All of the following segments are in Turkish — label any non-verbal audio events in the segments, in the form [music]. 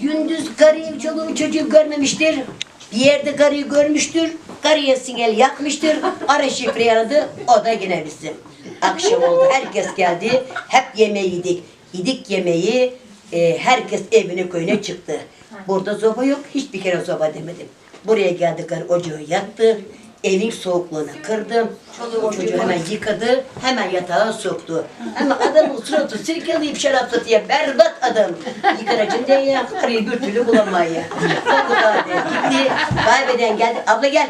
Gündüz karıyı çoluğu çocuğu görmemiştir. Bir yerde karıyı görmüştür. Karıya sinyal yakmıştır. Ara şifreyi aradı. O da yine bizim. Akşam oldu. Herkes geldi. Hep yemeği yedik. Yedik yemeği. e, herkes evine köyüne çıktı. Burada zoba yok. Hiçbir kere zoba demedim. Buraya geldi karı ocağı yaktı. Evin soğukluğuna kırdım. Çoluğu çocuğu hemen yıkadı. Hemen yatağa soktu. Ama adamın suratı sirkeleyip şaraptı diye berbat adam. Yıkanacın diye ya. Karıyı bir türlü bulamaya. O kadar gitti. Kaybeden geldi. Abla gel.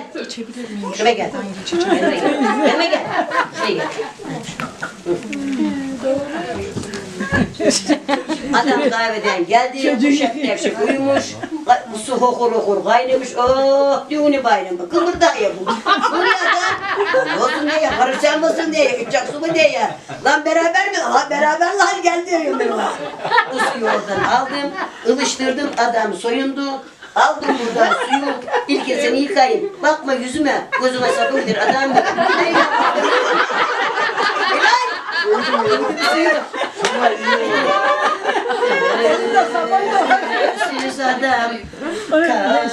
Şuraya gel. Yanıma gel. Şuraya gel. Adam kahveden geldi, kuşak devşik uyumuş, su hokur hokur kaynamış, oh düğünü bayramı, kıvırdağıyor bu. Bu ne adam? Olsun ne ya, karışan mısın diye, içecek su mu diye. Lan beraber mi? Ha beraber lan gel diyorum ben ona. Bu suyu oradan aldım, ılıştırdım, adam soyundu. Aldım buradan suyu, ilk kez seni yıkayın. Bakma yüzüme, gözüme sapı gider adam. Adam.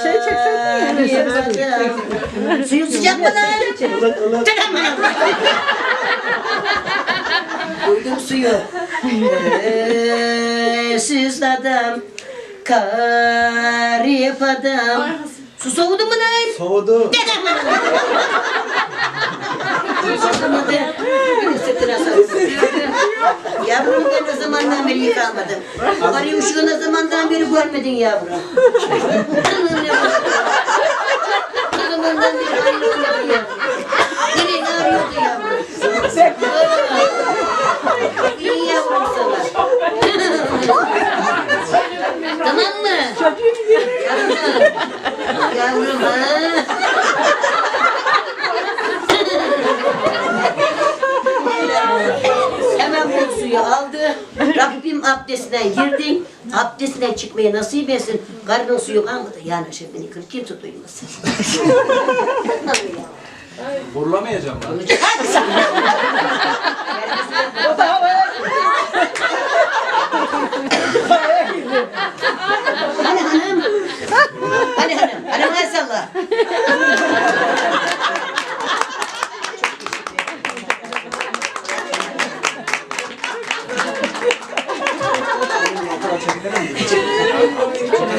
Şey çeksene Karı Suyu sıcak mı lan? Mı lan? Duydum suyu. Ee, Siz adam. Su soğudu mu lan? Soğudu. Soğumadı. Bir de sırtına sarıldı. Yavrum ben o yıkanmadım. Karıyı uşuğu ne zamandan beri görmedin yavrum. O zamandan beri karıyı görmedin yavrum. Nereye ne arıyordu yavrum? İyi yavrum sana. tamam mı? Yavrum ha? Hemen bu suyu aldı. Rabbim abdestinden girdin. [laughs] Abdestinden çıkmayı nasip etsin. Karnın suyu kalmadı. Yani şey beni kır kimse duymasın. Vurulamayacağım lan. Hani [laughs]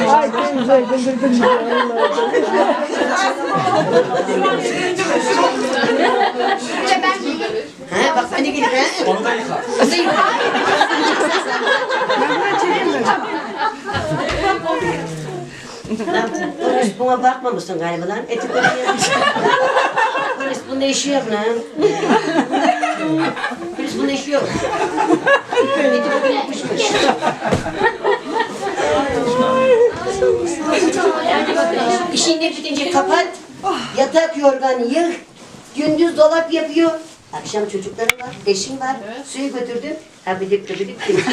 Ay güzel güldürdün. Ha bak beni gelip ha. Onu da yıka. Nasıl yıkar? Lan polis buna bakmamışsın galiba lan. Eti böyle yemiş. Polis bunda işi yok lan. Polis bunda işi yok. Eti Bitince kapat. Yatak yorgan yık. Gündüz dolap yapıyor. Akşam çocuklarım var, eşim var. Suyu götürdüm. Ha bidik bidik bidik.